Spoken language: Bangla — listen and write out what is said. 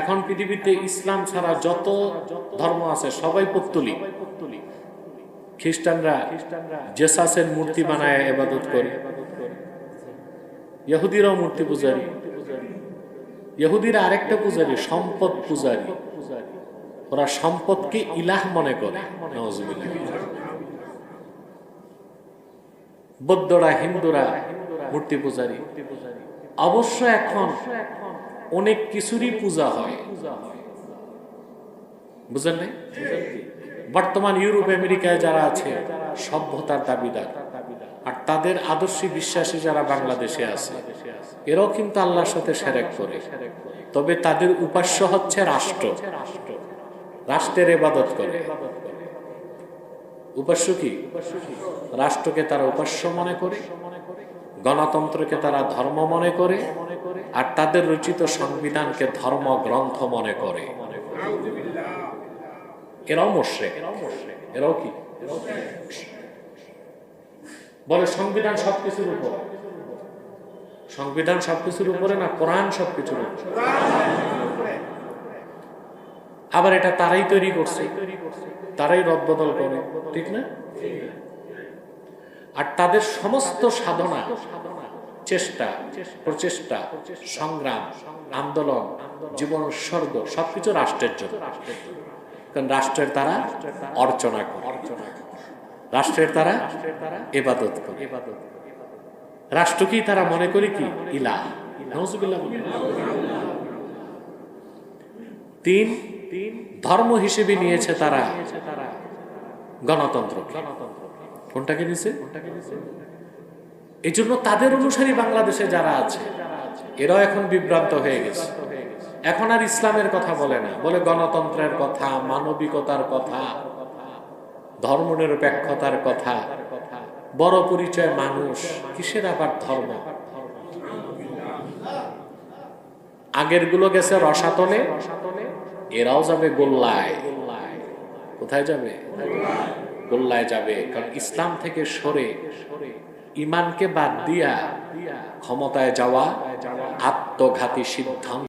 এখন পৃথিবীতে ইসলাম ছাড়া যত ধর্ম আছে, সবাই পত্তলিক খ্রিস্টানরা জেসাসের মূর্তি বানায় এবাদত করে। ইহুদিরাও মূর্তি পূজারী। ইহুদিরা আরেকটা পূজারী, সম্পদ পূজারী। ওরা সম্পদকে ইলাহ মনে করে। বৌদ্ধরা, হিন্দুরা মূর্তি পূজারী। অবশ্য এখন অনেক কিছুরই পূজা হয়। বুঝলেন নাই? বর্তমান ইউরোপ, আমেরিকায় যারা আছে, সভ্যতার দাবিদার। আর তাদের আদর্শী বিশ্বাসী যারা বাংলাদেশে আছে, এরাও কিন্তু আল্লাহর সাথে সেরেক করে। তবে তাদের উপাস্য হচ্ছে রাষ্ট্র। রাষ্ট্রের এবাদত করে। উপাস্য কি? রাষ্ট্রকে তারা উপাস্য মনে করে। গণতন্ত্রকে তারা ধর্ম মনে করে আর তাদের রচিত সংবিধানকে ধর্ম গ্রন্থ মনে করে। এরাও এরাও কি? বলে সংবিধান সবকিছুর উপর। সংবিধান সবকিছুর উপরে না কোরআন সবকিছুর উপর? আবার এটা তারাই তৈরি করছে। তারাই রদবদল করে। ঠিক না? আর তাদের সমস্ত সাধনা, চেষ্টা, প্রচেষ্টা, সংগ্রাম, আন্দোলন, জীবন উৎসর্গ, সবকিছু রাষ্ট্রের জন্য। কারণ রাষ্ট্রের তারা অর্চনা করে। রাষ্ট্রের তারা এবাদত করে। রাষ্ট্রকেই তারা মনে করে কি? ইলা। তিন, ধর্ম হিসেবে নিয়েছে তারা গণতন্ত্র গণতন্ত্র কোনটাকে নিছে এই জন্য তাদের অনুসারী বাংলাদেশে যারা আছে, এরাও এখন বিভ্রান্ত হয়ে গেছে। এখন আর ইসলামের কথা বলে না। বলে গণতন্ত্রের কথা, মানবিকতার কথা, ধর্মনিরপেক্ষতার কথা, বড় পরিচয় মানুষ, কিসের আবার ধর্ম? আগেরগুলো গেছে রসাতলে, এরাও যাবে গোল্লায়। কোথায় যাবে? গোল্লায় যাবে কারণ ইসলাম থেকে সরে ইমানকে বাদ দিয়া ক্ষমতায় যাওয়া আত্মঘাতী সিদ্ধান্ত